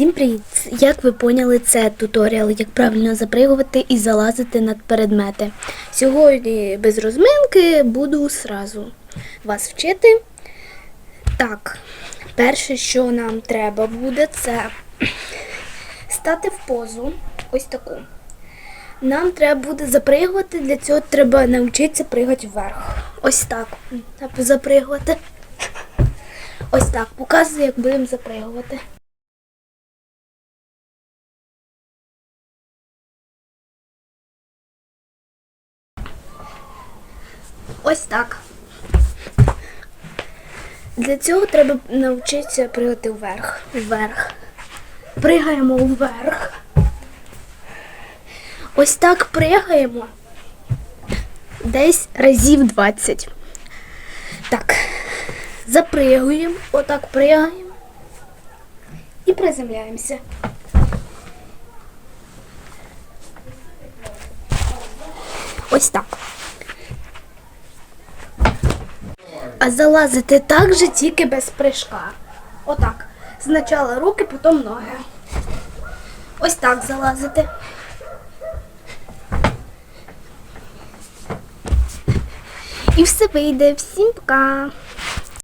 Всім привіт! Як ви поняли, це туторіал, як правильно запригувати і залазити над предмети. Сьогодні без розминки буду сразу вас вчити. Так, перше, що нам треба буде, це стати в позу, ось таку. Нам треба буде запригувати, для цього треба навчитися пригати вверх. Ось так. Запригувати. Ось так. Показую, як будемо запригувати. Ось так. Для цього треба навчитися пригати вверх. Вверх. Пригаємо вверх. Ось так пригаємо. Десь разів 20. Так. Запригуємо. Отак пригаємо. І приземляємося. Ось так. А залазити так же, тільки без прыжка. Отак. Спочатку руки, потім ноги. Ось так залазити. І все вийде. Всім пока.